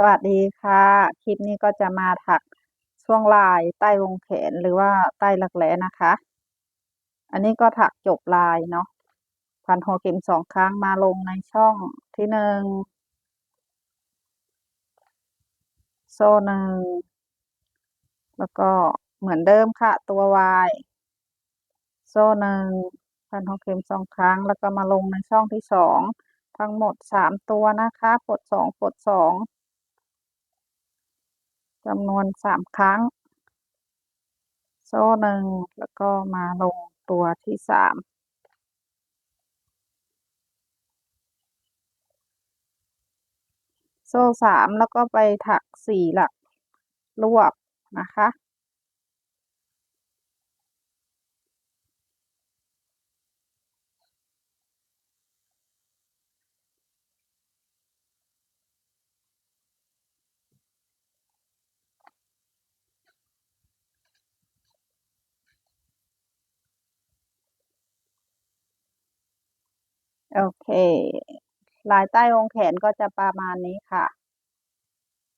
สวัสดีค่ะ คลิปนี้ก็จะมาถักช่วงลายใต้วงแขนหรือว่าใต้หลักแร้นะคะ อันนี้ก็ถักจบลายเนาะพันหัวเข็มสองครั้งมาลงในช่องที่หนึ่งโซ่หนึ่งแล้วก็เหมือนเดิมค่ะตัววายโซ่หนึ่งพันหัวเข็มสองครั้ง แล้วก็มาลงในช่องที่สองทั้งหมดสามตัวนะคะปลดสองปลดสอง จำนวนสามครั้ง โซ่หนึ่งแล้วก็มาลงตัวที่สามโซ่สามแล้วก็ไปถักสี่หลักรวบนะคะ โอเค ลายใต้วงแขนก็จะประมาณนี้ค่ะ